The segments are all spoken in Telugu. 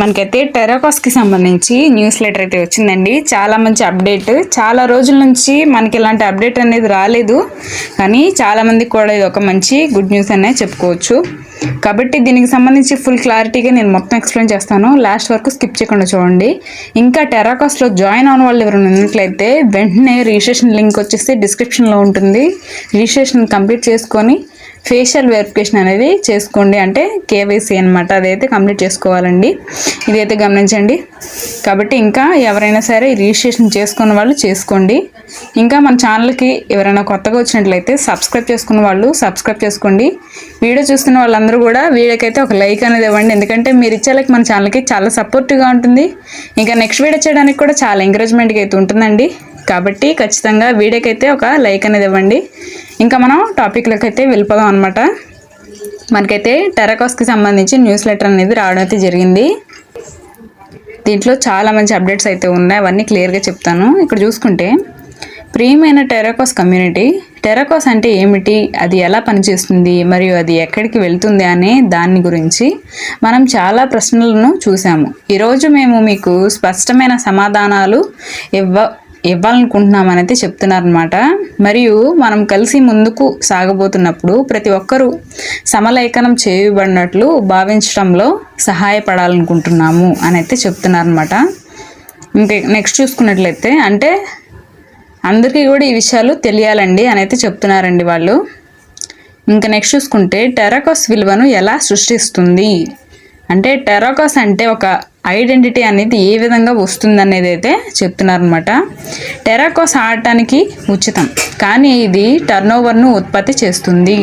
మనకైతే టెరాకాస్కి సంబంధించి న్యూస్ లెటర్ అయితే వచ్చిందండి. చాలా మంచి అప్డేట్. చాలా రోజుల నుంచి మనకి ఇలాంటి అప్డేట్ అనేది రాలేదు. కానీ చాలామందికి కూడా ఇది ఒక మంచి గుడ్ న్యూస్ అనే చెప్పుకోవచ్చు. కాబట్టి దీనికి సంబంధించి ఫుల్ క్లారిటీగా నేను మొత్తం ఎక్స్ప్లెయిన్ చేస్తాను. లాస్ట్ వరకు స్కిప్ చేయకుండా చూడండి. ఇంకా టెరాకాస్లో జాయిన్ అవన వాళ్ళు ఎవరైనా ఉన్నట్లయితే వెంటనే రిజిస్ట్రేషన్ లింక్ వచ్చేసి డిస్క్రిప్షన్లో ఉంటుంది. రిజిస్ట్రేషన్ కంప్లీట్ చేసుకొని ఫేషియల్ వెరిఫికేషన్ అనేది చేసుకోండి. అంటే కేవైసీ అనమాట అదైతే కంప్లీట్ చేసుకోవాలండి. ఇదైతే గమనించండి. కాబట్టి ఇంకా ఎవరైనా సరే రిజిస్ట్రేషన్ చేసుకున్న వాళ్ళు చేసుకోండి. ఇంకా మన ఛానల్కి ఎవరైనా కొత్తగా వచ్చినట్లయితే సబ్స్క్రైబ్ చేసుకున్న వాళ్ళు సబ్స్క్రైబ్ చేసుకోండి. వీడియో చూస్తున్న వాళ్ళందరూ కూడా వీడియోకైతే ఒక లైక్ అనేది ఇవ్వండి. ఎందుకంటే మీరు ఇచ్చే లైక్ మన ఛానల్కి చాలా సపోర్టివ్గా ఉంటుంది. ఇంకా నెక్స్ట్ వీడియో చేయడానికి కూడా చాలా ఎంకరేజ్మెంట్గా అయితే ఉంటుందండి. కాబట్టి ఖచ్చితంగా వీడియోకైతే ఒక లైక్ అనేది ఇవ్వండి. ఇంకా మనం టాపిక్లోకి అయితే వెళ్ళిపోదాం అనమాట మనకైతే టెరాకాస్కి సంబంధించి న్యూస్ లెటర్ అనేది రావడం అయితే జరిగింది. దీంట్లో చాలా మంచి అప్డేట్స్ అయితే ఉన్నాయి. అవన్నీ క్లియర్గా చెప్తాను. ఇక్కడ చూసుకుంటే ప్రియమైన టెరాకాస్ కమ్యూనిటీ టెరాకాస్ అంటే ఏమిటి? అది ఎలా పనిచేస్తుంది? మరియు అది ఎక్కడికి వెళ్తుంది అనే దాని గురించి మనం చాలా ప్రశ్నలను చూసాము ఈరోజు మేము మీకు స్పష్టమైన సమాధానాలు ఇవ్వ ఇవ్వాలనుకుంటున్నామని అయితే చెప్తున్నారనమాట మరియు మనం కలిసి ముందుకు సాగబోతున్నప్పుడు ప్రతి ఒక్కరూ సమలేఖనం చేయబడినట్లు భావించడంలో సహాయపడాలనుకుంటున్నాము అని అయితే చెప్తున్నారనమాట ఇంకా నెక్స్ట్ చూసుకున్నట్లయితే అంటే అందరికీ కూడా ఈ విషయాలు తెలియాలండి అని అయితే చెప్తున్నారండి వాళ్ళు. ఇంకా నెక్స్ట్ చూసుకుంటే టెరాకాస్ విలువను ఎలా సృష్టిస్తుంది? అంటే టెరాకాస్ అంటే ఒక ఐడెంటిటీ అనేది ఏ విధంగా వస్తుంది అనేది అయితే చెప్తున్నారనమాట టెరాకోస్ ఆడటానికి ఉచితం కానీ ఇది టర్నోవర్ను ఉత్పత్తి చేస్తుంది.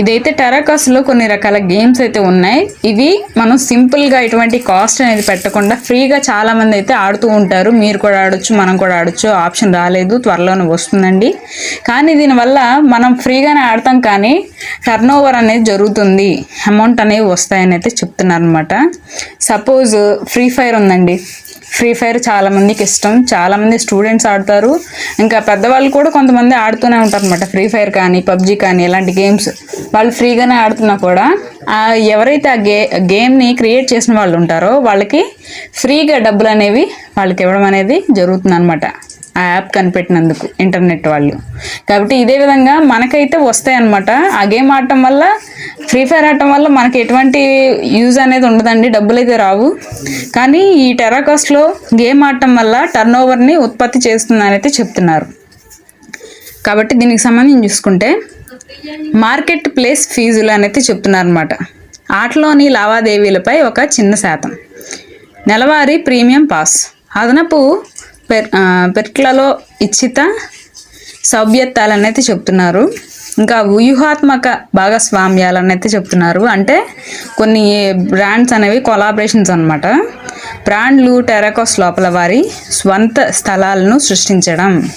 ఇదైతే టెరాకాస్లో కొన్ని రకాల గేమ్స్ అయితే ఉన్నాయి. ఇవి మనం సింపుల్గా ఎటువంటి కాస్ట్ అనేది పెట్టకుండా ఫ్రీగా చాలామంది అయితే ఆడుతూ ఉంటారు. మీరు కూడా ఆడొచ్చు మనం కూడా ఆడొచ్చు ఆప్షన్ రాలేదు త్వరలోనే వస్తుందండి. కానీ దీనివల్ల మనం ఫ్రీగానే ఆడతాం కానీ టర్న్ ఓవర్ అనేది జరుగుతుంది. అమౌంట్ అనేవి వస్తాయని అయితే చెప్తున్నారు అనమాట సపోజ్ ఫ్రీ ఫైర్ ఉందండి. ఫ్రీ ఫైర్ చాలామందికి ఇష్టం. చాలామంది స్టూడెంట్స్ ఆడతారు. ఇంకా పెద్దవాళ్ళు కూడా కొంతమంది ఆడుతూనే ఉంటారు అనమాట ఫ్రీ ఫైర్ కానీ పబ్జి కానీ ఇలాంటి గేమ్స్ వాళ్ళు ఫ్రీగానే ఆడుతున్నా కూడా ఎవరైతే ఆ గే గేమ్ని క్రియేట్ చేసిన వాళ్ళు ఉంటారో వాళ్ళకి ఫ్రీగా డబ్బులు అనేవి వాళ్ళకి ఇవ్వడం అనేది జరుగుతుంది అనమాట ఆ యాప్ కనిపెట్టినందుకు ఇంటర్నెట్ వాళ్ళు. కాబట్టి ఇదే విధంగా మనకైతే వస్తాయి అనమాట ఆ గేమ్ ఆడటం వల్ల ఫ్రీ ఫైర్ ఆడటం వల్ల మనకి ఎటువంటి యూజ్ అనేది ఉండదండి డబ్బులు అయితే రావు. కానీ ఈ టెరాకాస్ట్లో గేమ్ ఆడటం వల్ల టర్న్ ఓవర్ని ఉత్పత్తి చేస్తుందని అయితే చెప్తున్నారు. కాబట్టి దీనికి సంబంధించి చూసుకుంటే మార్కెట్ ప్లేస్ ఫీజులు అనేది చెప్తున్నారనమాట ఆటలోని లావాదేవీలపై ఒక చిన్న శాతం. నెలవారీ ప్రీమియం పాస్. అదనపు పెర్ పెర్క్లలో ఇచ్చిత సౌభ్యత్వాలని చెప్తున్నారు. ఇంకా వ్యూహాత్మక భాగస్వామ్యాలు అనేది చెప్తున్నారు. అంటే కొన్ని బ్రాండ్స్ అనేవి కొలాబరేషన్స్ అనమాట బ్రాండ్లు టెరాకోస్ లోపల వారి స్వంత స్థలాలను సృష్టించడం.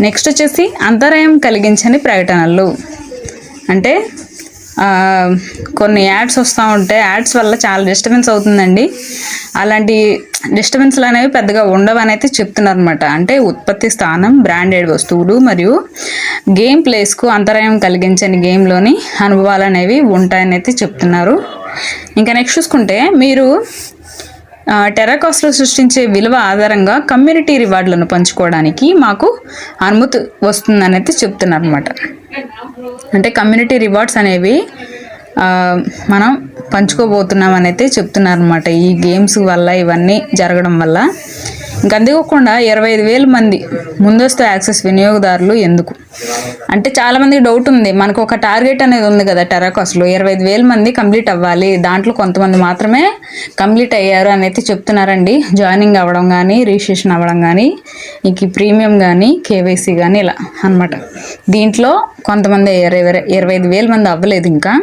నెక్స్ట్ వచ్చేసి అంతరాయం కలిగించని ప్రకటనలు. అంటే కొన్ని యాడ్స్ వస్తూ ఉంటాయి యాడ్స్ వల్ల చాలా డిస్టర్బెన్స్ అవుతుందండి. అలాంటి డిస్టర్బెన్స్లు అనేవి పెద్దగా ఉండవని అయితే చెప్తున్నారు అనమాట అంటే ఉత్పత్తి స్థానం బ్రాండెడ్ వస్తువులు మరియు గేమ్ ప్లేస్కు అంతరాయం కలిగించని గేమ్లోని అనుభవాలు అనేవి ఉంటాయని అయితే చెప్తున్నారు. ఇంకా నెక్స్ట్ చూసుకుంటే మీరు టెరాకాస్లో సృష్టించే విలువ ఆధారంగా కమ్యూనిటీ రివార్డులను పంచుకోవడానికి మాకు అనుమతి వస్తుందని అయితే చెప్తున్నారు అనమాట అంటే కమ్యూనిటీ రివార్డ్స్ అనేవి మనం పంచుకోబోతున్నాం అని అయితే చెప్తున్నారు అనమాట ఈ గేమ్స్ వల్ల ఇవన్నీ జరగడం వల్ల. ఇంకా ఇరవై ఐదు వేల మంది ముందస్తు యాక్సెస్ వినియోగదారులు ఎందుకు? అంటే చాలామందికి డౌట్ ఉంది. మనకు ఒక టార్గెట్ అనేది ఉంది కదా టెరాకాస్లో. ఇరవై ఐదు వేల మంది కంప్లీట్ అవ్వాలి. దాంట్లో కొంతమంది మాత్రమే కంప్లీట్ అయ్యారు అని అయితే చెప్తున్నారండి. జాయినింగ్ అవ్వడం కానీ రిజిస్ట్రేషన్ అవ్వడం కానీ ఇంక ప్రీమియం కానీ కేవైసీ కానీ ఇలా అన్నమాట. దీంట్లో కొంతమంది ఇరవై ఇరవై ఐదు వేల మంది అవ్వలేదు ఇంకా.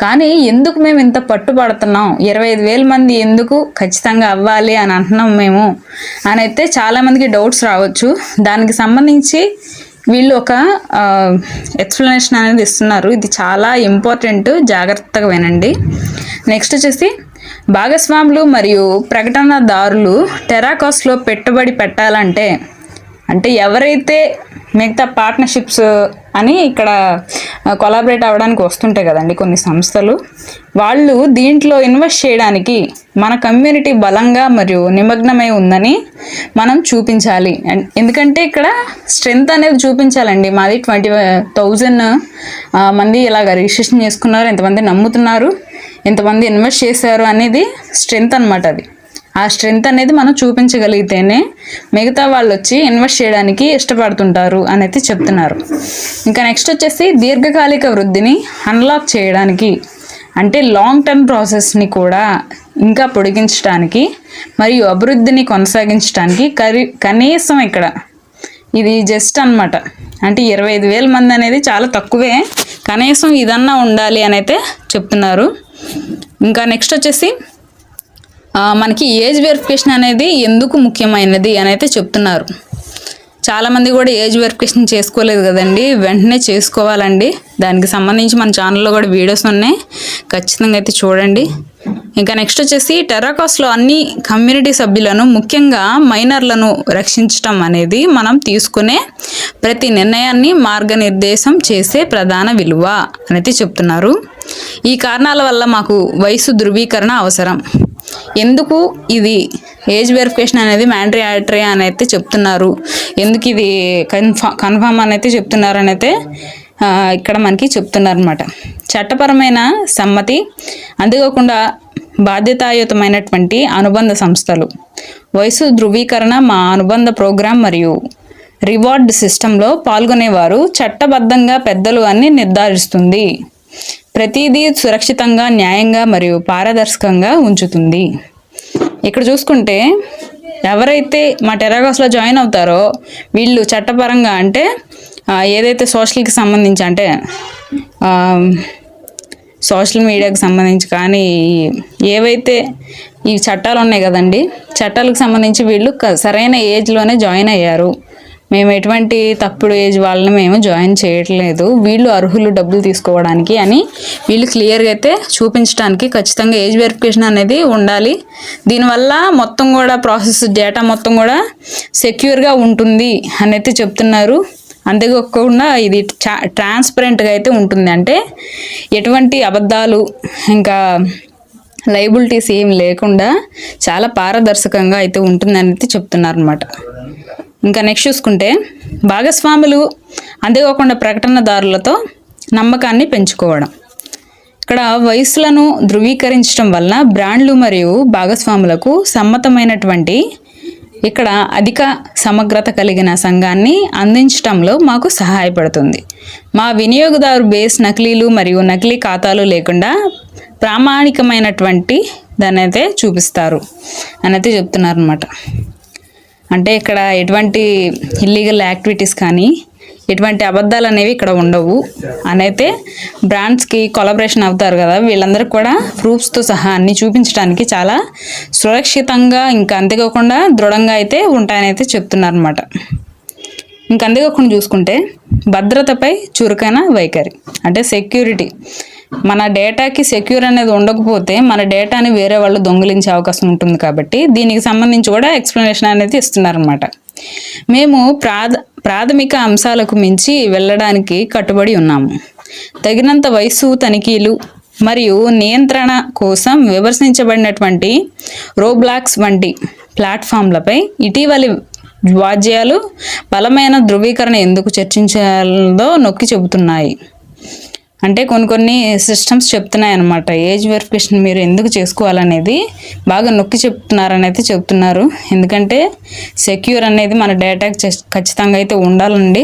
కానీ ఎందుకు మేము ఇంత పట్టుబడుతున్నాం? ఇరవై ఐదు వేల మంది ఎందుకు ఖచ్చితంగా అవ్వాలి అని అంటున్నాం మేము? అని అయితే చాలామందికి డౌట్స్ రావచ్చు. దానికి సంబంధించి వీళ్ళు ఒక ఎక్స్ప్లెనేషన్ అనేది ఇస్తున్నారు. ఇది చాలా ఇంపార్టెంట్ జాగ్రత్తగా వినండి. నెక్స్ట్ వచ్చేసి భాగస్వాములు మరియు ప్రకటనదారులు టెరాకాస్లో పెట్టుబడి పెట్టాలంటే అంటే ఎవరైతే మిగతా పార్ట్నర్షిప్స్ అని ఇక్కడ కొలాబరేట్ అవ్వడానికి వస్తుంటాయి కదండి కొన్ని సంస్థలు వాళ్ళు దీంట్లో ఇన్వెస్ట్ చేయడానికి మన కమ్యూనిటీ బలంగా మరియు నిమగ్నమై ఉందని మనం చూపించాలి. అండ్ ఎందుకంటే ఇక్కడ స్ట్రెంగ్త్ అనేది చూపించాలండి. మాది ట్వంటీ థౌజండ్ మంది ఇలాగ రిజిస్ట్రేషన్ చేసుకున్నారు ఎంతమంది నమ్ముతున్నారు ఎంతమంది ఇన్వెస్ట్ చేశారు అనేది స్ట్రెంగ్త్ అనమాట అది. ఆ స్ట్రెంగ్త్ అనేది మనం చూపించగలిగితేనే మిగతా వాళ్ళు వచ్చి ఇన్వెస్ట్ చేయడానికి ఇష్టపడుతుంటారు అనేది చెప్తున్నారు. ఇంకా నెక్స్ట్ వచ్చేసి దీర్ఘకాలిక వృద్ధిని అన్లాక్ చేయడానికి అంటే లాంగ్ టర్మ్ ప్రాసెస్ని కూడా ఇంకా పొడిగించడానికి మరియు అభివృద్ధిని కొనసాగించడానికి కరి కనీసం ఇక్కడ ఇది జస్ట్ అన్నమాట. అంటే ఇరవై ఐదు వేల మంది అనేది చాలా తక్కువే కనీసం ఇదన్నా ఉండాలి అని అయితే చెప్తున్నారు. ఇంకా నెక్స్ట్ వచ్చేసి మనకి ఏజ్ వెరిఫికేషన్ అనేది ఎందుకు ముఖ్యమైనది అని అయితే చెప్తున్నారు. చాలామంది కూడా ఏజ్ వెరిఫికేషన్ చేసుకోలేదు కదండి వెంటనే చేసుకోవాలండి. దానికి సంబంధించి మన ఛానల్లో కూడా వీడియోస్ ఉన్నాయి. ఖచ్చితంగా అయితే చూడండి. ఇంకా నెక్స్ట్ వచ్చేసి టెర్రాకాస్లో అన్ని కమ్యూనిటీ సభ్యులను ముఖ్యంగా మైనర్లను రక్షించటం అనేది మనం తీసుకునే ప్రతి నిర్ణయాన్ని మార్గనిర్దేశం చేసే ప్రధాన విలువ అనేది చెప్తున్నారు. ఈ కారణాల వల్ల మాకు వయసు ధృవీకరణ అవసరం. ఎందుకు ఇది ఏజ్ వెరిఫికేషన్ అనేది మ్యాండ్రియాటరీ అని అయితే చెప్తున్నారు. ఎందుకు ఇది కన్ఫామ్ కన్ఫామ్ అని అయితే చెప్తున్నారు అని అయితే ఇక్కడ మనకి చెప్తున్నారు అనమాట చట్టపరమైన సమ్మతి అంతేకాకుండా బాధ్యతాయుతమైనటువంటి అనుబంధ సంస్థలు. వయసు ధృవీకరణ మా అనుబంధ ప్రోగ్రాం మరియు రివార్డ్ సిస్టంలో పాల్గొనేవారు చట్టబద్ధంగా పెద్దలు అని నిర్ధారిస్తుంది. ప్రతిదీ సురక్షితంగా న్యాయంగా మరియు పారదర్శకంగా ఉంచుతుంది. ఇక్కడ చూసుకుంటే ఎవరైతే మా టెరాగాస్లో జాయిన్ అవుతారో వీళ్ళు చట్టపరంగా అంటే ఏదైతే సోషల్కి సంబంధించి అంటే సోషల్ మీడియాకి సంబంధించి కానీ ఏవైతే ఈ చట్టాలు ఉన్నాయి కదండి చట్టాలకు సంబంధించి వీళ్ళు సరైన ఏజ్లోనే జాయిన్ అయ్యారు. మేము ఎటువంటి తప్పుడు ఏజ్ వాళ్ళని మేము జాయిన్ చేయట్లేదు. వీళ్ళు అర్హులు డబ్బులు తీసుకోవడానికి అని వీళ్ళు క్లియర్గా అయితే చూపించడానికి ఖచ్చితంగా ఏజ్ వెరిఫికేషన్ అనేది ఉండాలి. దీనివల్ల మొత్తం కూడా ప్రాసెస్ డేటా మొత్తం కూడా సెక్యూర్గా ఉంటుంది అని అయితే చెప్తున్నారు. అంతేకాకుండా ఇది ట్రాన్స్పరెంట్గా అయితే ఉంటుంది. అంటే ఎటువంటి అబద్ధాలు ఇంకా లైబిలిటీస్ ఏం లేకుండా చాలా పారదర్శకంగా అయితే ఉంటుందని అయితే చెప్తున్నారు అనమాట ఇంకా నెక్స్ట్ చూసుకుంటే భాగస్వాములు అంతేకాకుండా ప్రకటనదారులతో నమ్మకాన్ని పెంచుకోవడం. ఇక్కడ వయసులను ధృవీకరించడం వలన బ్రాండ్లు మరియు భాగస్వాములకు సమ్మతమైనటువంటి ఇక్కడ అధిక సమగ్రత కలిగిన సంఘాన్ని అందించటంలో మాకు సహాయపడుతుంది. మా వినియోగదారు బేస్ నకిలీలు మరియు నకిలీ ఖాతాలు లేకుండా ప్రామాణికమైనటువంటి దాన్ని అయితే చూపిస్తారు. అని అయితే చెప్తున్నారు అనమాట అంటే ఇక్కడ ఎటువంటి ఇల్లీగల్ యాక్టివిటీస్ కానీ ఎటువంటి అబద్ధాలు అనేవి ఇక్కడ ఉండవు. అని అయితే బ్రాండ్స్కి కొలబరేషన్ అవుతారు కదా వీళ్ళందరికీ కూడా ప్రూఫ్స్తో సహా అన్ని చూపించడానికి చాలా సురక్షితంగా ఇంకా అంతేకాకుండా దృఢంగా అయితే ఉంటాయని అయితే చెప్తున్నారు అనమాట ఇంకా అంతేకాకుండా చూసుకుంటే భద్రతపై చురుకైన వైఖరి అంటే సెక్యూరిటీ మన డేటాకి సెక్యూర్ అనేది ఉండకపోతే మన డేటాని వేరే వాళ్ళు దొంగిలించే అవకాశం ఉంటుంది కాబట్టి దీనికి సంబంధించి కూడా ఎక్స్ప్లెనేషన్ అనేది ఇస్తున్నారనమాట మేము ప్రాథ ప్రాథమిక అంశాలకు మించి వెళ్ళడానికి కట్టుబడి ఉన్నాము. తగినంత వయసు తనిఖీలు మరియు నియంత్రణ కోసం విమర్శించబడినటువంటి రోబ్లాక్స్ వంటి ప్లాట్ఫామ్లపై ఇటీవలి వాద్యాలు బలమైన ధృవీకరణ ఎందుకు చర్చించాలో నొక్కి చెబుతున్నాయి. అంటే కొన్ని కొన్ని సిస్టమ్స్ చెప్తున్నాయి అనమాట ఏజ్ వెరిఫికేషన్ మీరు ఎందుకు చేసుకోవాలనేది బాగా నొక్కి చెప్తున్నారని అయితే చెప్తున్నారు. ఎందుకంటే సెక్యూర్ అనేది మన డేటాకి ఖచ్చితంగా అయితే ఉండాలండి.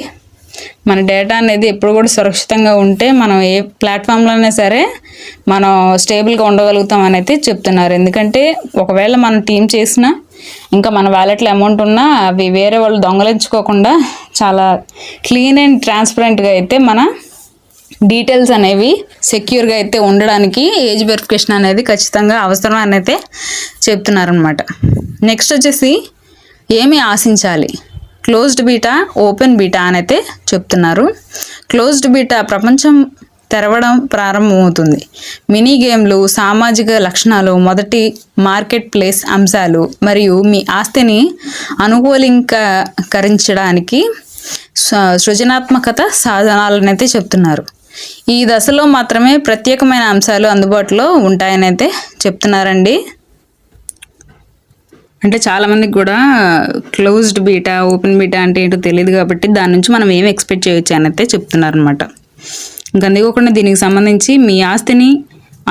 మన డేటా అనేది ఎప్పుడు కూడా సురక్షితంగా ఉంటే మనం ఏ ప్లాట్ఫామ్లోనే సరే మనం స్టేబుల్గా ఉండగలుగుతాం అని అయితే చెప్తున్నారు. ఎందుకంటే ఒకవేళ మనం టీం చేసినా ఇంకా మన వ్యాలెట్లో అమౌంట్ ఉన్నా అవి వేరే వాళ్ళు దొంగలించుకోకుండా చాలా క్లీన్ అండ్ ట్రాన్స్పరెంట్గా అయితే మన డీటెయిల్స్ అనేవి సెక్యూర్గా అయితే ఉండడానికి ఏజ్ వెరిఫికేషన్ అనేది ఖచ్చితంగా అవసరం అని అయితే చెప్తున్నారనమాట నెక్స్ట్ వచ్చేసి ఏమి ఆశించాలి? క్లోజ్డ్ బీటా ఓపెన్ బీటా అని అయితే చెప్తున్నారు. క్లోజ్డ్ బీటా ప్రపంచం తెరవడం ప్రారంభమవుతుంది. మినీ గేమ్లు సామాజిక లక్షణాలు మొదటి మార్కెట్ ప్లేస్ అంశాలు మరియు మీ ఆస్తిని అనుకూలీకరించడానికి స- సృజనాత్మకత సాధనాలనైతే చెప్తున్నారు. ఈ దశలో మాత్రమే ప్రత్యేకమైన అంశాలు అందుబాటులో ఉంటాయని అయితే చెప్తున్నారండి. అంటే చాలామందికి కూడా క్లోజ్డ్ బీటా ఓపెన్ బీటా అంటే ఏంటో తెలియదు కాబట్టి దాని నుంచి మనం ఏం ఎక్స్పెక్ట్ చేయొచ్చు అని అయితే చెప్తున్నారు అనమాట ఇంకా అందుకోకుండా దీనికి సంబంధించి మీ ఆస్తిని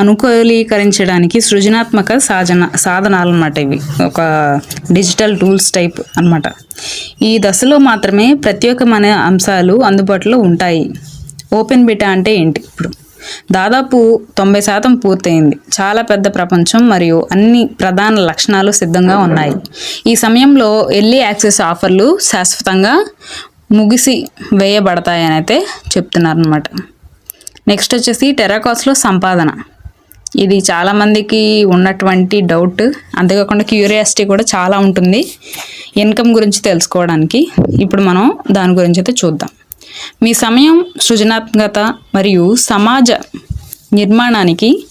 అనుకూలీకరించడానికి సృజనాత్మక సాధన సాధనాలు అనమాట ఇవి. ఒక డిజిటల్ టూల్స్ టైప్ అన్నమాట. ఈ దశలో మాత్రమే ప్రత్యేకమైన అంశాలు అందుబాటులో ఉంటాయి. ఓపెన్ బిటా అంటే ఏంటి? ఇప్పుడు దాదాపు తొంభై శాతం పూర్తయింది. చాలా పెద్ద ప్రపంచం మరియు అన్ని ప్రధాన లక్షణాలు సిద్ధంగా ఉన్నాయి. ఈ సమయంలో ఎర్లీ యాక్సెస్ ఆఫర్లు శాశ్వతంగా ముగిసి వేయబడతాయని అయితే చెప్తున్నారనమాట నెక్స్ట్ వచ్చేసి టెరాకాస్లో సంపాదన. ఇది చాలామందికి ఉన్నటువంటి డౌట్. అంతేకాకుండా క్యూరియాసిటీ కూడా చాలా ఉంటుంది. ఇన్కమ్ గురించి తెలుసుకోవడానికి. ఇప్పుడు మనం దాని గురించి అయితే చూద్దాం. మీ సమయం సృజనాత్మకత మరియు సమాజ నిర్మాణానికి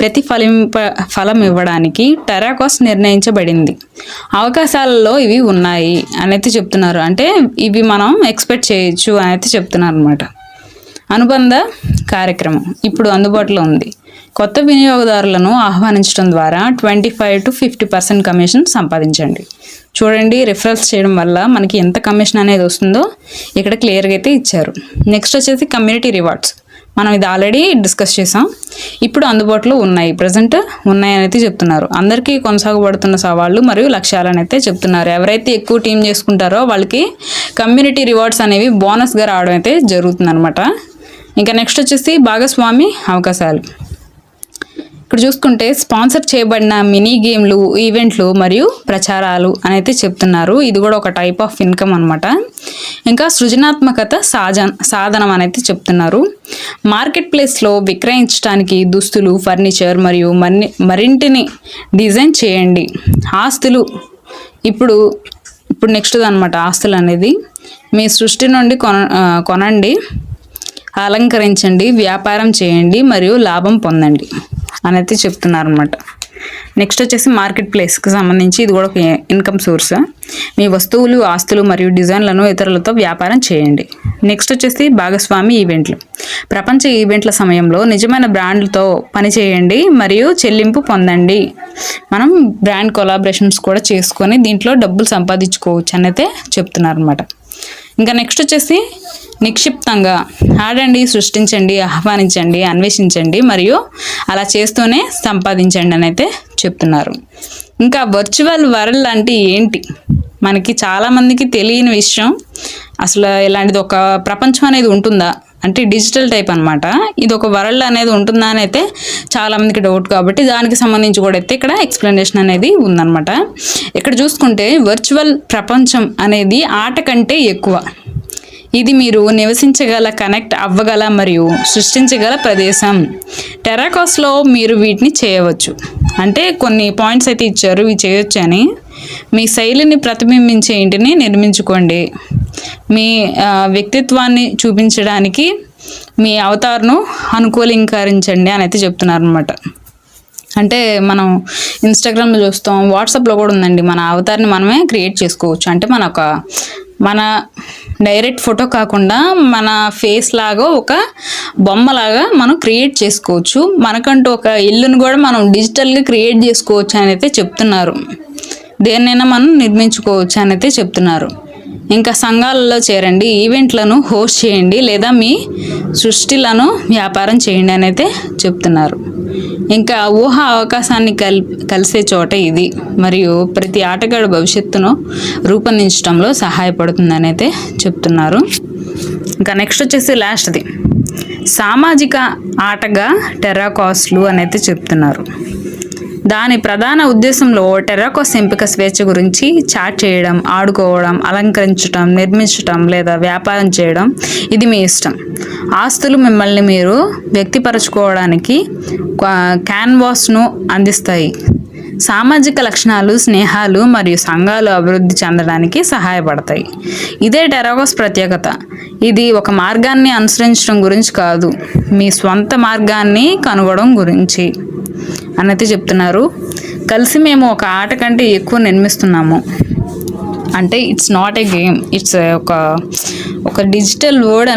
ప్రతిఫలింప ఫలం ఇవ్వడానికి టెరాకోస్ నిర్ణయించబడింది. అవకాశాలలో ఇవి ఉన్నాయి అనేది చెప్తున్నారు. అంటే ఇవి మనం ఎక్స్పెక్ట్ చేయొచ్చు అనేది చెప్తున్నారు అనమాట అనుబంధ కార్యక్రమం ఇప్పుడు అందుబాటులో ఉంది. కొత్త వినియోగదారులను ఆహ్వానించడం ద్వారా twenty five to fifty percent commission సంపాదించండి. చూడండి రిఫరల్స్ చేయడం వల్ల మనకి ఎంత కమిషన్ అనేది వస్తుందో ఇక్కడ క్లియర్గా అయితే ఇచ్చారు. నెక్స్ట్ వచ్చేసి కమ్యూనిటీ రివార్డ్స్. మనం ఇది ఆల్రెడీ డిస్కస్ చేసాం. ఇప్పుడు అందుబాటులో ఉన్నాయి. ప్రజెంట్ ఉన్నాయనైతే చెప్తున్నారు. అందరికీ కొనసాగబడుతున్న సవాళ్ళు మరియు లక్ష్యాలనైతే అయితే చెప్తున్నారు. ఎవరైతే ఎక్కువ టీం చేసుకుంటారో వాళ్ళకి కమ్యూనిటీ రివార్డ్స్ అనేవి బోనస్గా రావడం అయితే జరుగుతుందన్నమాట. ఇంకా నెక్స్ట్ వచ్చేసి భాగస్వామి అవకాశాలు. ఇక్కడ చూసుకుంటే స్పాన్సర్ చేయబడిన మినీ గేమ్లు ఈవెంట్లు మరియు ప్రచారాలు అనైతే చెప్తున్నారు. ఇది కూడా ఒక టైప్ ఆఫ్ ఇన్కమ్ అనమాట ఇంకా సృజనాత్మకత సాధన సాధనం అనేది చెప్తున్నారు. మార్కెట్ ప్లేస్లో విక్రయించడానికి దుస్తులు ఫర్నిచర్ మరియు మరిన్ని మరింటిని డిజైన్ చేయండి. ఆస్తులు ఇప్పుడు ఇప్పుడు నెక్స్ట్ అనమాట ఆస్తులు అనేది. మీ సృష్టి నుండి కొన కొనండి. అలంకరించండి వ్యాపారం చేయండి మరియు లాభం పొందండి అని అయితే చెప్తున్నారు అనమాట నెక్స్ట్ వచ్చేసి మార్కెట్ ప్లేస్కి సంబంధించి ఇది కూడా ఒక ఇన్కమ్ సోర్స్. మీ వస్తువులు ఆస్తులు మరియు డిజైన్లను ఇతరులతో వ్యాపారం చేయండి. నెక్స్ట్ వచ్చేసి భాగస్వామి ఈవెంట్లు. ప్రపంచ ఈవెంట్ల సమయంలో నిజమైన బ్రాండ్లతో పనిచేయండి మరియు చెల్లింపు పొందండి. మనం బ్రాండ్ కొలాబరేషన్స్ కూడా చేసుకొని దీంట్లో డబ్బులు సంపాదించుకోవచ్చు అని అయితే చెప్తున్నారు అనమాట ఇంకా నెక్స్ట్ వచ్చేసి నిక్షిప్తంగా ఆడండి సృష్టించండి ఆహ్వానించండి అన్వేషించండి మరియు అలా చేస్తూనే సంపాదించండి అని అయితే చెప్తున్నారు. ఇంకా వర్చువల్ వరల్డ్ అంటే ఏంటి? మనకి చాలామందికి తెలియని విషయం. అసలు ఇలాంటిది ఒక ప్రపంచం అనేది ఉంటుందా? అంటే డిజిటల్ టైప్ అనమాట ఇది ఒక వరల్డ్ అనేది ఉంటుందా అని అయితే చాలామందికి డౌట్ కాబట్టి దానికి సంబంధించి కూడా అయితే ఇక్కడ ఎక్స్ప్లెనేషన్ అనేది ఉందన్నమాట. ఇక్కడ చూసుకుంటే వర్చువల్ ప్రపంచం అనేది ఆట కంటే ఎక్కువ. ఇది మీరు నివసించగల కనెక్ట్ అవ్వగల మరియు సృష్టించగల ప్రదేశం. టెరాకాస్లో మీరు వీటిని చేయవచ్చు. అంటే కొన్ని పాయింట్స్ అయితే ఇచ్చారు ఇవి చేయొచ్చు అని. మీ శైలిని ప్రతిబింబించే ఇంటిని నిర్మించుకోండి. మీ వ్యక్తిత్వాన్ని చూపించడానికి మీ అవతార్ను అనుకూలీకరించండి అని అయితే చెప్తున్నారు అనమాట అంటే మనం ఇన్స్టాగ్రామ్లో చూస్తాం వాట్సాప్లో కూడా ఉందండి. మన అవతార్ని మనమే క్రియేట్ చేసుకోవచ్చు. అంటే మన ఒక మన డైరెక్ట్ ఫోటో కాకుండా మన ఫేస్ లాగా ఒక బొమ్మలాగా మనం క్రియేట్ చేసుకోవచ్చు. మనకంటూ ఒక ఇల్లును కూడా మనం డిజిటల్గా క్రియేట్ చేసుకోవచ్చు అని అయితే చెప్తున్నారు. దేన్నైనా మనం నిర్మించుకోవచ్చు అని అయితే చెప్తున్నారు. ఇంకా సంఘాలలో చేరండి ఈవెంట్లను హోస్ట్ చేయండి లేదా మీ సృష్టిలను వ్యాపారం చేయండి అని అయితే చెప్తున్నారు. ఇంకా ఊహ అవకాశాన్ని కల్ కలిసే చోట ఇది. మరియు ప్రతి ఆటగాడు భవిష్యత్తును రూపొందించడంలో సహాయపడుతుందని అయితే చెప్తున్నారు. ఇంకా నెక్స్ట్ వచ్చేసి లాస్ట్ది. సామాజిక ఆటగా టెరాకాస్లు అని అయితే చెప్తున్నారు. దాని ప్రధాన ఉద్దేశంలో టెరాకోస్ ఎంపిక స్వేచ్ఛ గురించి చాట్ చేయడం ఆడుకోవడం అలంకరించడం నిర్మించడం లేదా వ్యాపారం చేయడం ఇది మీ ఇష్టం. ఆస్తులు మిమ్మల్ని మీరు వ్యక్తిపరచుకోవడానికి క్యాన్వాస్ను అందిస్తాయి. సామాజిక లక్షణాలు స్నేహాలు మరియు సంఘాలు అభివృద్ధి చెందడానికి సహాయపడతాయి. ఇదే టెరాకోస్ ప్రత్యేకత. ఇది ఒక మార్గాన్ని అనుసరించడం గురించి కాదు మీ స్వంత మార్గాన్ని కనుగొనడం గురించి. అన్నది చెప్తున్నారు. కలిసి మేము ఒక ఆట కంటే ఎక్కువ నిర్మిస్తున్నాము. అంటే it's not a game it's ఒక ఒక డిజిటల్ వర్డ్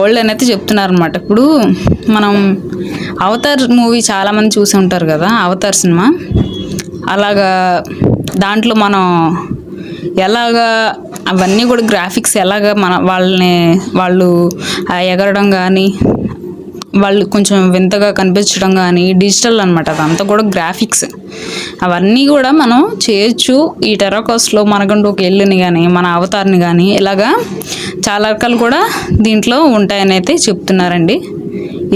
వరల్డ్ అనేది చెప్తున్నారు అనమాట ఇప్పుడు మనం అవతార్ మూవీ చాలామంది చూసి ఉంటారు కదా అవతార్ సినిమా. అలాగా దాంట్లో మనం ఎలాగా అవన్నీ కూడా గ్రాఫిక్స్ ఎలాగా మన వాళ్ళని వాళ్ళు ఎగరడం కానీ వాళ్ళు కొంచెం వింతగా కనిపించడం కానీ డిజిటల్ అనమాట అదంతా కూడా గ్రాఫిక్స్. అవన్నీ కూడా మనం చేయొచ్చు. ఈ టెరాకాస్ట్లో మనకంటూ ఒక ఎల్లుని కానీ మన అవతార్ని కానీ ఇలాగా చాలా రకాలు కూడా దీంట్లో ఉంటాయని అయితే చెప్తున్నారండి.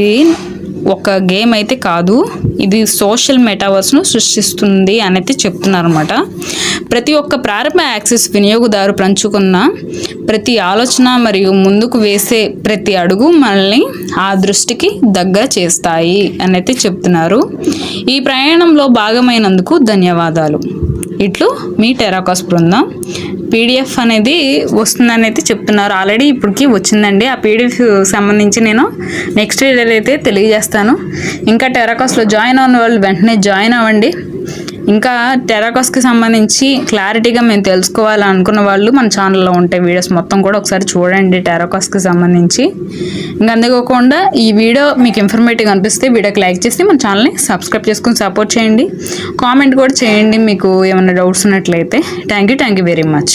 ఇది ఒక గేమ్ అయితే కాదు. ఇది సోషల్ మెటావర్స్ను సృష్టిస్తుంది అని అయితే చెప్తున్నారన్నమాట. ప్రతి ఒక్క ప్రారంభ యాక్సెస్ వినియోగదారు పంచుకున్న ప్రతి ఆలోచన మరియు ముందుకు వేసే ప్రతి అడుగు మనల్ని ఆ దృష్టికి దగ్గర చేస్తాయి అని అయితే చెప్తున్నారు. ఈ ప్రయాణంలో భాగమైనందుకు ధన్యవాదాలు. ఇట్లు మీ టెరాకాస్ బృందం. పీడిఎఫ్ అనేది వస్తుందని అయితే చెప్తున్నారు. ఆల్రెడీ ఇప్పటికి వచ్చిందండి. ఆ పీడిఎఫ్ సంబంధించి నేను నెక్స్ట్ వీడియోలో అయితే తెలియజేస్తాను. ఇంకా టెరాకాస్లో జాయిన్ అవ్వని వాళ్ళు వెంటనే జాయిన్ అవ్వండి. ఇంకా టెరాకాస్కి సంబంధించి క్లారిటీగా మేము తెలుసుకోవాలనుకున్న వాళ్ళు మన ఛానల్లో ఉంటాయి వీడియోస్ మొత్తం కూడా ఒకసారి చూడండి టెరాకాస్కి సంబంధించి. ఇంకా అందుకోకుండా ఈ వీడియో మీకు ఇన్ఫర్మేటివ్ అనిపిస్తే వీడియోకి లైక్ చేసి మన ఛానల్ని సబ్స్క్రైబ్ చేసుకుని సపోర్ట్ చేయండి. కామెంట్ కూడా చేయండి మీకు ఏమైనా డౌట్స్ ఉన్నట్లయితే. Thank you thank you very much